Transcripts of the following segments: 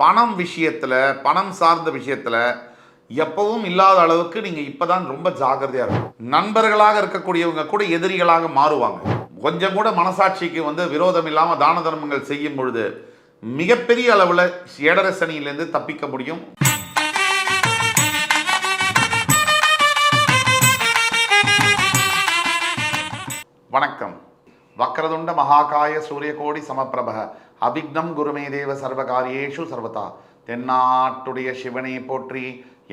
பணம் விஷயத்தில் பணம் சார்ந்த விஷயத்தில் எப்பவும் இல்லாத அளவுக்கு நீங்கள் இப்போ தான் ரொம்ப ஜாக்கிரதையாக இருக்கும் நண்பர்களாக இருக்கக்கூடியவங்க கூட எதிரிகளாக மாறுவாங்க. கொஞ்சம் கூட மனசாட்சிக்கு வந்து விரோதம் இல்லாமல் தான தர்மங்கள் செய்யும் பொழுது மிகப்பெரிய அளவில் ஏடரசனியிலேருந்து தப்பிக்க முடியும். வணக்கம். வக்ரதுண்ட மகாகாய சூரியகோடி சமப்பிரப அபிக்னம் குருமே தேவ சர்வகாரியேஷு சர்வதா. தென்னாட்டுடைய சிவனை போற்றி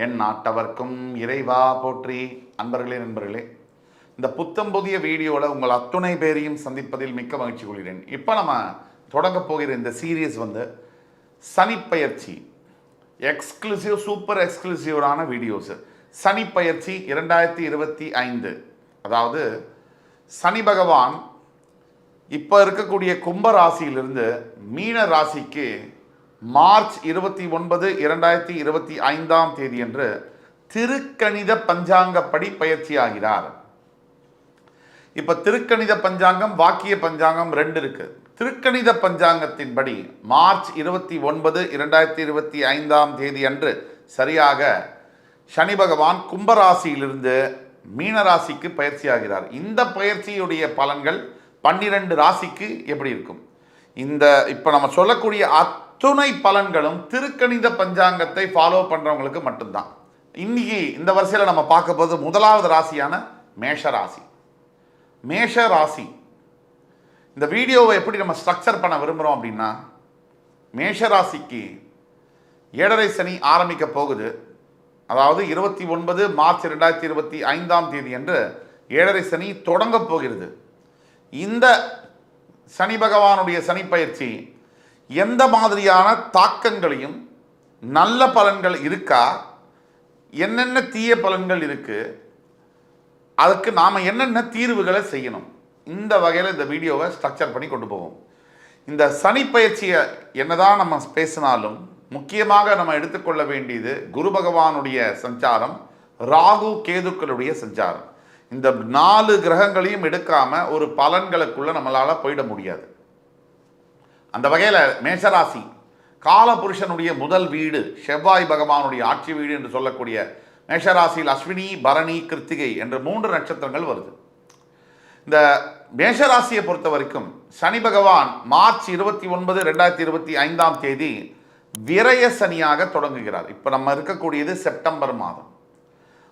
என் நாட்டவர்க்கும் இறைவா போற்றி. அன்பர்களே நண்பர்களே இந்த புத்தம் புதிய வீடியோவில் உங்கள் அத்துணை பேரையும் சந்திப்பதில் மிக்க மகிழ்ச்சி கொள்கிறேன். இப்போ நம்ம தொடங்க போகிற இந்த சீரியஸ் வந்து சனிப்பயிற்சி எக்ஸ்க்ளூசிவ் சூப்பர் எக்ஸ்க்ளூசிவான வீடியோஸ் சனிப்பயிற்சி இரண்டாயிரத்தி இருபத்தி ஐந்து. அதாவது சனி பகவான் இப்போ இருக்கக்கூடிய கும்ப ராசியிலிருந்து மீன ராசிக்கு மார்ச் இருபத்தி ஒன்பது இரண்டாயிரத்தி இருபத்தி ஐந்தாம் தேதியன்று திருக்கணித பஞ்சாங்கப்படி பயிற்சி ஆகிறார். இப்போ திருக்கணித பஞ்சாங்கம் வாக்கிய பஞ்சாங்கம் ரெண்டு இருக்கு. திருக்கணித பஞ்சாங்கத்தின்படி மார்ச் இருபத்தி ஒன்பது இரண்டாயிரத்தி இருபத்தி ஐந்தாம் தேதி அன்று சரியாக சனி பகவான் கும்பராசியிலிருந்து மீனராசிக்கு பயிற்சி ஆகிறார். இந்த பயிற்சியுடைய பலன்கள் பன்னிரண்டு ராசிக்கு எப்படி இருக்கும்? இந்த இப்போ நம்ம சொல்லக்கூடிய அத்துணை பலன்களும் திருக்கணித பஞ்சாங்கத்தை ஃபாலோ பண்ணுறவங்களுக்கு மட்டும்தான். இன்னைக்கு இந்த வரிசையில் நம்ம பார்க்க போது முதலாவது ராசியான மேஷ ராசி. மேஷ ராசி. இந்த வீடியோவை எப்படி நம்ம ஸ்ட்ரக்சர் பண்ண விரும்புகிறோம் அப்படின்னா மேஷ ராசிக்கு ஏழரை சனி ஆரம்பிக்க போகுது. அதாவது இருபத்தி ஒன்பது மார்ச் ரெண்டாயிரத்தி இருபத்தி ஐந்தாம் தேதி அன்று ஏழரை சனி தொடங்க போகிறது. இந்த சனி பகவானுடைய சனி பயிற்சி எந்த மாதிரியான தாக்கங்களையும் நல்ல பலன்கள் இருக்கா? என்னென்ன தீய பலன்கள் இருக்கு? அதுக்கு நாம் என்னென்ன தீர்வுகளை செய்யணும்? இந்த வகையில் இந்த வீடியோவை ஸ்ட்ரக்சர் பண்ணி கொண்டு போவோம். இந்த சனி பயிற்சியை என்னதான் நம்ம பேசினாலும் முக்கியமாக நம்ம எடுத்துக்கொள்ள வேண்டியது குரு பகவானுடைய சஞ்சாரம் ராகு கேதுக்களுடைய சஞ்சாரம். இந்த நாலு கிரகங்களையும் எடுக்காம ஒரு பலன்களுக்குள்ள நம்மளால போயிட முடியாது. அந்த வகையில் மேஷராசி காலபுருஷனுடைய முதல் வீடு செவ்வாய் பகவானுடைய ஆட்சி வீடு என்று சொல்லக்கூடிய மேஷராசியில் அஸ்வினி பரணி கிருத்திகை என்ற மூன்று நட்சத்திரங்கள் வருது. இந்த மேஷராசியை பொறுத்த வரைக்கும் சனி பகவான் மார்ச் இருபத்தி ஒன்பது ரெண்டாயிரத்தி இருபத்தி ஐந்தாம் தேதி விரய சனியாக தொடங்குகிறார். இப்போ நம்ம இருக்கக்கூடியது செப்டம்பர் மாதம்.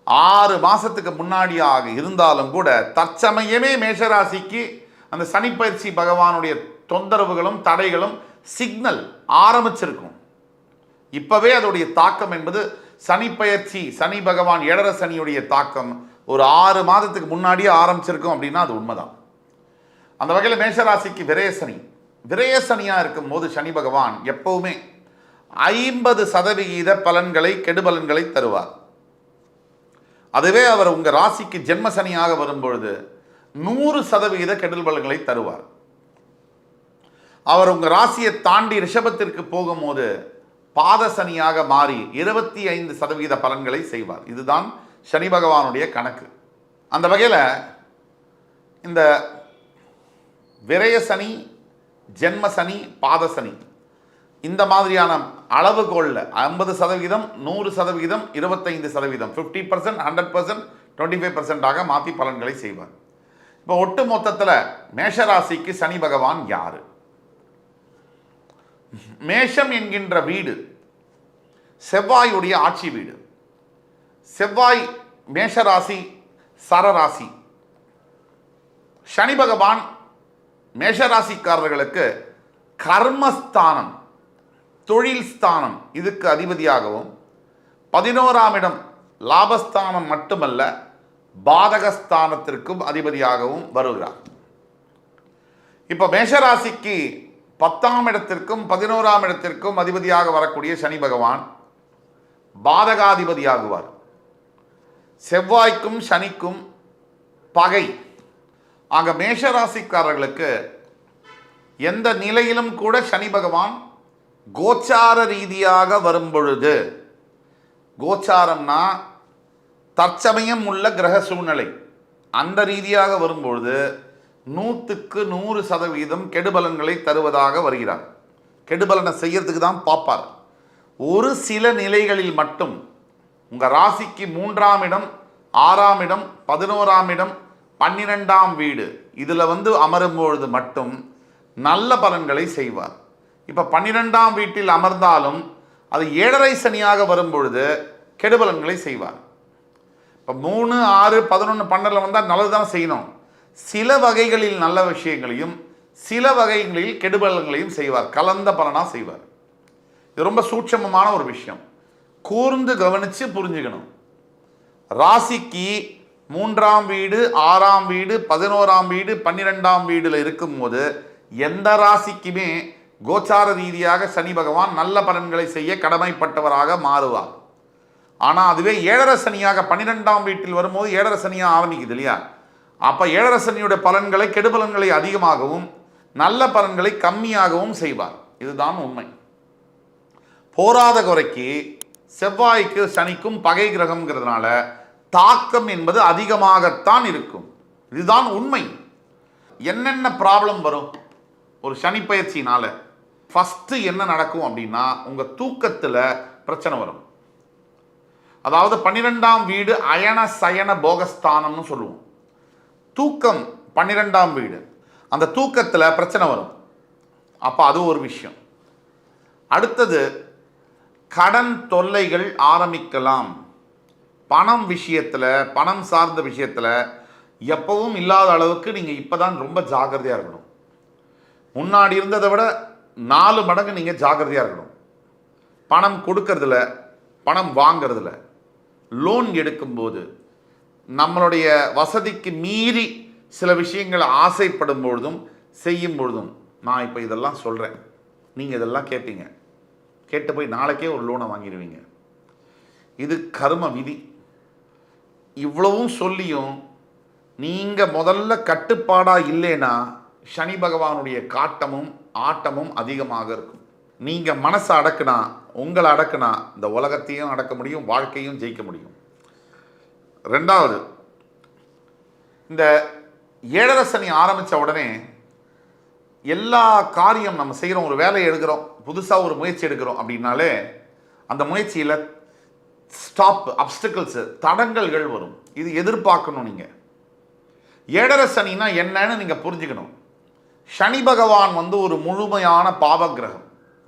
ஆறு மாசத்துக்கு முன்னாடியாக இருந்தாலும் கூட தற்சமயமே மேஷராசிக்கு அந்த சனிப்பயிற்சி பகவானுடைய தொந்தரவுகளும் தடைகளும் சிக்னல் ஆரம்பிச்சிருக்கும். இப்பவே அதோடைய தாக்கம் என்பது சனிப்பயிற்சி சனி பகவான் எடர சனியுடைய தாக்கம் ஒரு ஆறு மாதத்துக்கு முன்னாடியே ஆரம்பிச்சிருக்கும் அப்படின்னா அது உண்மைதான். அந்த வகையில் மேஷராசிக்கு விரயசனி விரயசனியாக இருக்கும் போது சனி பகவான் எப்பவுமே ஐம்பது சதவிகித பலன்களை கெடுபலன்களை தருவார். அதுவே அவர் உங்கள் ராசிக்கு ஜென்ம சனியாக வரும்பொழுது நூறு சதவிகித கெடல் பலன்களை தருவார். அவர் உங்கள் ராசியை தாண்டி ரிஷபத்திற்கு போகும்போது பாத சனியாக மாறி இருபத்தி ஐந்து சதவிகித பலன்களை செய்வார். இதுதான் சனி பகவானுடைய கணக்கு. அந்த வகையில் இந்த விரய சனி ஜென்ம சனி பாதசனி இந்த மாதிரியான அளவுகோலில் ஐம்பது சதவிகிதம் நூறு சதவிகிதம் இருபத்தைந்து சதவீதம் fifty percent hundred percent twenty five பர்சன்டாக மாற்றி பலன்களை செய்வார். இப்போ ஒட்டு மொத்தத்தில் மேஷராசிக்கு சனி பகவான் யார்? மேஷம் என்கின்ற வீடு செவ்வாயுடைய ஆட்சி வீடு. செவ்வாய் மேஷராசி சரராசி. சனி பகவான் மேஷராசிக்காரர்களுக்கு கர்மஸ்தானம். தொழில் ஸ்தானம் இதுக்கு அதிபதியாகவும் பதினோராம் இடம் லாபஸ்தானம் மட்டுமல்ல பாதகஸ்தானத்திற்கும் அதிபதியாகவும் வருகிறார். இப்போ மேஷராசிக்கு பத்தாம் இடத்திற்கும் பதினோராம் இடத்திற்கும் அதிபதியாக வரக்கூடிய சனி பகவான் பாதகாதிபதியாகுவார். செவ்வாய்க்கும் சனிக்கும் பகை. ஆக மேஷராசிக்காரர்களுக்கு எந்த நிலையிலும் கூட சனி பகவான் கோச்சார ரீதியாக வரும் பொழுது கோச்சாரம்னா தற்சமயம் உள்ள கிரக சூழ்நிலை. அந்த ரீதியாக வரும்பொழுது நூற்றுக்கு நூறு சதவீதம் கெடுபலன்களை தருவதாக வருகிறார். கெடுபலனை செய்யறதுக்கு தான் பார்ப்பார். ஒரு சில நிலைகளில் மட்டும் உங்கள் ராசிக்கு மூன்றாம் இடம் ஆறாம் இடம் பதினோராம் இடம் பன்னிரெண்டாம் வீடு இதில் வந்து அமரும் பொழுது மட்டும் நல்ல பலன்களை செய்வார். இப்போ பன்னிரெண்டாம் வீட்டில் அமர்ந்தாலும் அது ஏழரை சனியாக வரும்பொழுது கெடுபலன்களை செய்வார். இப்போ மூணு ஆறு பதினொன்று பன்னெண்டில் வந்தால் நல்லது தான் செய்யணும். சில வகைகளில் நல்ல விஷயங்களையும் சில வகைகளில் கெடுபலன்களையும் செய்வார். கலந்த பலனாக செய்வார். இது ரொம்ப சூட்சமமான ஒரு விஷயம். கூர்ந்து கவனித்து புரிஞ்சுக்கணும். ராசிக்கு மூன்றாம் வீடு ஆறாம் வீடு பதினோராம் வீடு பன்னிரெண்டாம் வீடில் இருக்கும்போது எந்த ராசிக்குமே கோச்சார ரீதியாக சனி பகவான் நல்ல பலன்களை செய்ய கடமைப்பட்டவராக மாறுவார். ஆனால் அதுவே ஏழரை சனியாக பன்னிரெண்டாம் வீட்டில் வரும்போது ஏழரை சனியாக ஆரம்பிக்குது இல்லையா? அப்போ ஏழரை சனியுடைய பலன்களை கெடுபலன்களை அதிகமாகவும் நல்ல பலன்களை கம்மியாகவும் செய்வார். இதுதான் உண்மை. போராத குறைக்கு செவ்வாய்க்கு சனிக்கும் பகை கிரகம்ங்கிறதுனால தாக்கம் என்பது அதிகமாகத்தான் இருக்கும். இதுதான் உண்மை. என்னென்ன ப்ராப்ளம் வரும்? ஒரு சனி பயிற்சினால ஃபஸ்ட்டு என்ன நடக்கும் அப்படின்னா உங்கள் தூக்கத்தில் பிரச்சனை வரும். அதாவது பன்னிரெண்டாம் வீடு அயன சயன போகஸ்தானம்னு சொல்லுவோம். தூக்கம் பன்னிரெண்டாம் வீடு. அந்த தூக்கத்தில் பிரச்சனை வரும். அப்போ அது ஒரு விஷயம். அடுத்தது கடன் தொல்லைகள் ஆரம்பிக்கலாம். பணம் விஷயத்தில் பணம் சார்ந்த விஷயத்தில் எப்பவும் இல்லாத அளவுக்கு நீங்கள் இப்போ தான் ரொம்ப ஜாக்கிரதையாக இருக்கணும். முன்னாடி இருந்ததை விட நாலு மடங்கு நீங்கள் ஜாக்கிரதையாக இருக்கணும். பணம் கொடுக்கறதுல பணம் வாங்கிறதுல லோன் எடுக்கும்போது நம்மளுடைய வசதிக்கு மீறி சில விஷயங்களை ஆசைப்படும் பொழுதும் செய்யும் பொழுதும் நான் இப்போ இதெல்லாம் சொல்கிறேன் நீங்கள் இதெல்லாம் கேட்பீங்க கேட்டு போய் நாளைக்கே ஒரு லோனை வாங்கிடுவீங்க. இது கர்ம விதி. இவ்வளவும் சொல்லியும் நீங்கள் முதல்ல கட்டுப்பாடாக இல்லைன்னா சனி பகவானுடைய காட்டமும் ஆட்டமும் அதிகமாக இருக்கும். நீங்கள் மனசை அடக்குனா உங்களை அடக்குனா இந்த உலகத்தையும் அடக்க முடியும் வாழ்க்கையும் ஜெயிக்க முடியும். ரெண்டாவது இந்த ஏழரை சனி ஆரம்பித்த உடனே எல்லா காரியம் நம்ம செய்கிறோம் ஒரு வேலையை எடுக்கிறோம் புதுசாக ஒரு முயற்சி எடுக்கிறோம் அப்படின்னாலே அந்த முயற்சியில் ஸ்டாப் அப்டிக்கல்ஸு தடங்கல்கள் வரும். இது எதிர்பார்க்கணும் நீங்கள் ஏழரை என்னன்னு நீங்கள் புரிஞ்சுக்கணும். சனி பகவான் வந்து ஒரு முழுமையான பாவகிரகம்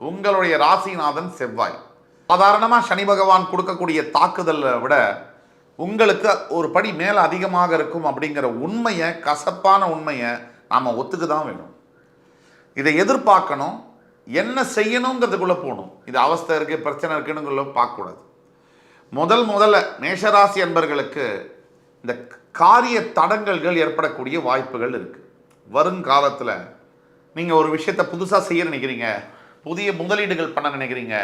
உங்களுடைய ராசிநாதன் செவ்வாய். சாதாரணமாக சனி பகவான் கொடுக்கக்கூடிய தாக்குதலை விட உங்களுக்கு ஒரு படி மேலே அதிகமாக இருக்கும் அப்படிங்கிற உண்மையை கசப்பான உண்மையை நாம் ஒத்துக்கு தான் வேணும். இதை எதிர்பார்க்கணும். என்ன செய்யணுங்கிறதுக்குள்ளே போகணும். இது அவஸ்தை இருக்குது பிரச்சனை இருக்குன்னு பார்க்கக்கூடாது. முதல் முதல்ல மேஷராசி என்பர்களுக்கு இந்த காரிய தடங்கல்கள் ஏற்படக்கூடிய வாய்ப்புகள் இருக்குது வருங்காலத்தில் நீங்கள் ஒரு விஷயத்தை புதுசாக செய்ய நினைக்கிறீங்க. புதிய முதலீடுகள் பண்ண நினைக்கிறீங்க.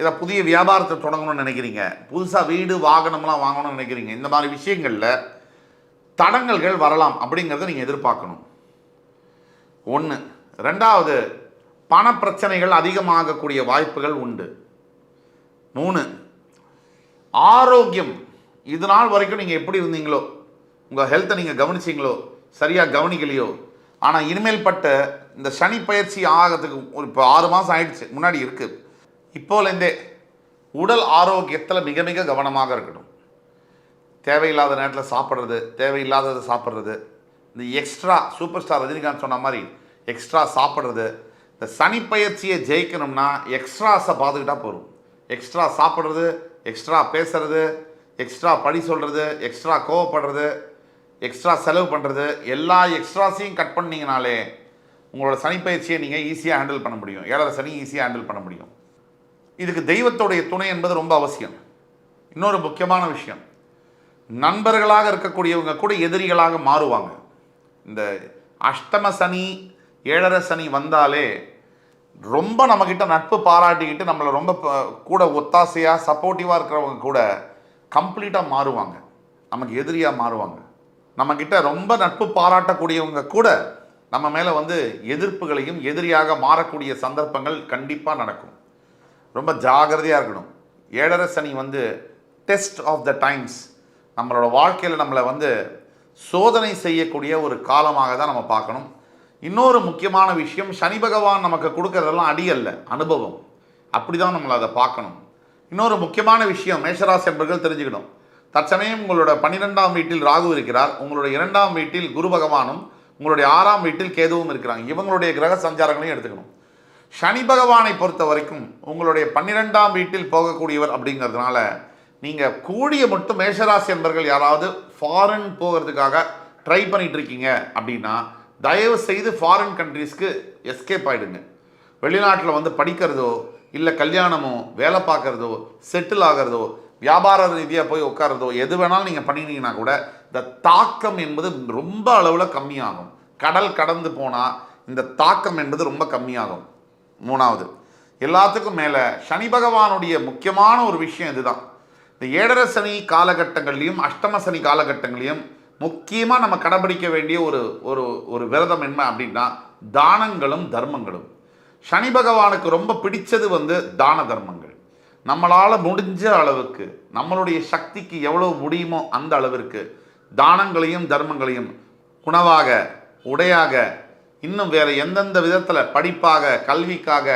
இதை புதிய வியாபாரத்தை தொடங்கணும்னு நினைக்கிறீங்க. புதுசாக வீடு வாகனம்லாம் வாங்கணும்னு நினைக்கிறீங்க. இந்த மாதிரி விஷயங்களில் தடங்கல்கள் வரலாம் அப்படிங்கிறத நீங்கள் எதிர்பார்க்கணும். ஒன்று ரெண்டாவது பண பிரச்சனைகள் அதிகமாகக்கூடிய வாய்ப்புகள் உண்டு. மூணு ஆரோக்கியம். இது நாள் வரைக்கும் நீங்கள் எப்படி இருந்தீங்களோ உங்கள் ஹெல்த்தை நீங்கள் கவனிச்சிங்களோ சரியாக கவனிக்கலையோ? ஆனால் இனிமேல் பட்ட இந்த சனி பயிற்சி ஆகிறதுக்கு ஒரு இப்போ ஆறு மாதம் ஆயிடுச்சு முன்னாடி இருக்குது இப்போலேருந்தே உடல் ஆரோக்கியத்தில் மிக மிக கவனமாக இருக்கணும். தேவையில்லாத நேரத்தில் சாப்பிட்றது தேவையில்லாததை சாப்பிட்றது. இந்த எக்ஸ்ட்ரா சூப்பர் ஸ்டார் ரஜினிகாந்த் சொன்ன மாதிரி எக்ஸ்ட்ரா சாப்பிட்றது. இந்த சனி பயிற்சியை ஜெயிக்கணும்னா எக்ஸ்ட்ராஸை பார்த்துக்கிட்டா போதும். எக்ஸ்ட்ரா சாப்பிட்றது எக்ஸ்ட்ரா பேசுறது எக்ஸ்ட்ரா படி சொல்கிறது எக்ஸ்ட்ரா கோவப்படுறது எக்ஸ்ட்ரா செலவு பண்ணுறது எல்லா எக்ஸ்ட்ராஸையும் கட் பண்ணிங்கனாலே உங்களோட சனிப்பயிற்சியை நீங்கள் ஈஸியாக ஹேண்டில் பண்ண முடியும். ஏழரை சனி ஈஸியாக ஹேண்டில் பண்ண முடியும். இதுக்கு தெய்வத்தோடைய துணை என்பது ரொம்ப அவசியம். இன்னொரு முக்கியமான விஷயம். நண்பர்களாக இருக்கக்கூடியவங்க கூட எதிரிகளாக மாறுவாங்க. இந்த அஷ்டம சனி ஏழரை சனி வந்தாலே ரொம்ப நம்மக்கிட்ட நட்பு பாராட்டிக்கிட்டு நம்மளை ரொம்ப கூட ஒத்தாசையாக சப்போர்ட்டிவாக இருக்கிறவங்க கூட கம்ப்ளீட்டாக மாறுவாங்க. நமக்கு எதிரியாக மாறுவாங்க. நம்மக்கிட்ட ரொம்ப நட்பு பாராட்டக்கூடியவங்க கூட நம்ம மேலே வந்து எதிர்ப்புகளையும் எதிரியாக மாறக்கூடிய சந்தர்ப்பங்கள் கண்டிப்பாக நடக்கும். ரொம்ப ஜாகிரதையாக இருக்கணும். ஏழரை சனி வந்து டெஸ்ட் ஆஃப் த டைம்ஸ் நம்மளோட வாழ்க்கையில் நம்மளை வந்து சோதனை செய்யக்கூடிய ஒரு காலமாக தான் நம்ம பார்க்கணும். இன்னொரு முக்கியமான விஷயம் சனி பகவான் நமக்கு கொடுக்கறதெல்லாம் அடி அல்ல அனுபவம். அப்படி தான் நம்மளை அதை பார்க்கணும். இன்னொரு முக்கியமான விஷயம் மேஷராசி என்பர்கள் தெரிஞ்சுக்கணும். தற்சமயம் உங்களோட பன்னிரெண்டாம் வீட்டில் ராகு இருக்கிறார். உங்களுடைய இரண்டாம் வீட்டில் குரு பகவானும் உங்களுடைய ஆறாம் வீட்டில் கேதுவும் இருக்கிறாங்க. இவங்களுடைய கிரக சஞ்சாரங்களையும் எடுத்துக்கணும். சனி பகவானை பொறுத்த வரைக்கும் உங்களுடைய பன்னிரெண்டாம் வீட்டில் போகக்கூடியவர் அப்படிங்கிறதுனால நீங்கள் கூடிய மட்டும் மேஷராசி என்பர்கள் யாராவது ஃபாரின் போகிறதுக்காக ட்ரை பண்ணிகிட்டு இருக்கீங்க அப்படின்னா தயவு செய்து ஃபாரின் கண்ட்ரீஸ்க்கு எஸ்கேப் ஆகிடுங்க வெளிநாட்டில் வந்து படிக்கிறதோ இல்லை கல்யாணமோ வேலை பார்க்குறதோ செட்டில் ஆகிறதோ வியாபார ரீதியாக போய் உட்காரதோ எது வேணாலும் நீங்கள் பண்ணினீங்கன்னா கூட இந்த தாக்கம் என்பது ரொம்ப அளவில் கம்மியாகும். கடல் கடந்து போனால் இந்த தாக்கம் என்பது ரொம்ப கம்மியாகும். மூணாவது எல்லாத்துக்கும் மேலே சனி பகவானுடைய முக்கியமான ஒரு விஷயம் இதுதான். இந்த ஏழரை சனி காலகட்டங்கள்லையும் அஷ்டம சனி காலகட்டங்களையும் முக்கியமாக நம்ம கடைபிடிக்க வேண்டிய ஒரு ஒரு ஒரு விரதம் என்ன அப்படின்னா தானங்களும் தர்மங்களும். சனி பகவானுக்கு ரொம்ப பிடிச்சது வந்து தான தர்மங்கள். நம்மளால் முடிஞ்ச அளவுக்கு நம்மளுடைய சக்திக்கு எவ்வளவு முடியுமோ அந்த அளவிற்கு தானங்களையும் தர்மங்களையும் உணவாக உடையாக இன்னும் வேற எந்தெந்த விதத்தில் படிப்பாக கல்விக்காக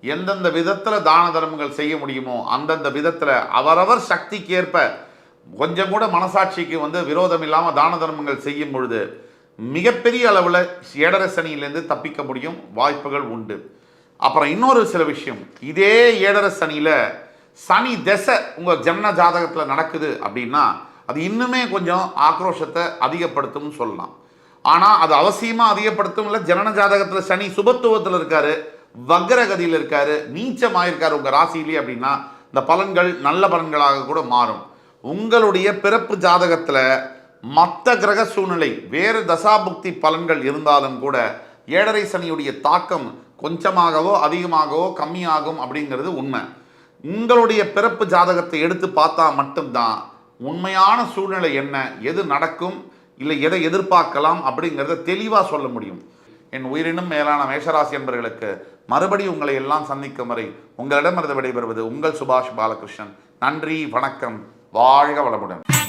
எந்தெந்த விதத்தில் தான தர்மங்கள் செய்ய முடியுமோ அந்தந்த விதத்தில் அவரவர் சக்திக்கு ஏற்ப கொஞ்சம் கூட மனசாட்சிக்கு வந்து விரோதம் இல்லாமல் தான தர்மங்கள் செய்யும் பொழுது மிகப்பெரிய அளவில் ஏழரை சனியிலேருந்து தப்பிக்க முடியும் வாய்ப்புகள் உண்டு. அப்புறம் இன்னொரு சில விஷயம் இதே ஏழரை சனியில் சனி திசை உங்கள் ஜன்ன ஜாதகத்தில் நடக்குது அப்படின்னா அது இன்னுமே கொஞ்சம் ஆக்ரோஷத்தை அதிகப்படுத்தும்னு சொல்லலாம். ஆனால் அது அவசியமாக அதிகப்படுத்தும் இல்லை ஜனன ஜாதகத்தில் சனி சுபத்துவத்தில் இருக்காரு வக்ரகதியில் இருக்காரு நீச்சமாயிருக்காரு உங்கள் ராசியிலே அப்படின்னா இந்த பலன்கள் நல்ல பலன்களாக கூட மாறும். உங்களுடைய பிறப்பு ஜாதகத்தில் மற்ற கிரக சூழ்நிலை வேறு தசாபுக்தி பலன்கள் இருந்தாலும் கூட ஏழரை சனியுடைய தாக்கம் கொஞ்சமாகவோ அதிகமாகவோ கம்மியாகும் அப்படிங்கிறது உண்மை. உங்களுடைய பிறப்பு ஜாதகத்தை எடுத்து பார்த்தா மட்டும்தான் உண்மையான சூழ்நிலை என்ன எது நடக்கும் இல்லை எதை எதிர்பார்க்கலாம் அப்படிங்கிறத தெளிவாக சொல்ல முடியும். என் உயிரினும் மேலான மேஷராசி என்பவர்களுக்கு மறுபடி உங்களை எல்லாம் சந்திக்கும் வரை உங்களிடமிருந்து விடைபெறுவது உங்கள் சுபாஷ் பாலகிருஷ்ணன். நன்றி வணக்கம் வாழ்க வளமுடன்.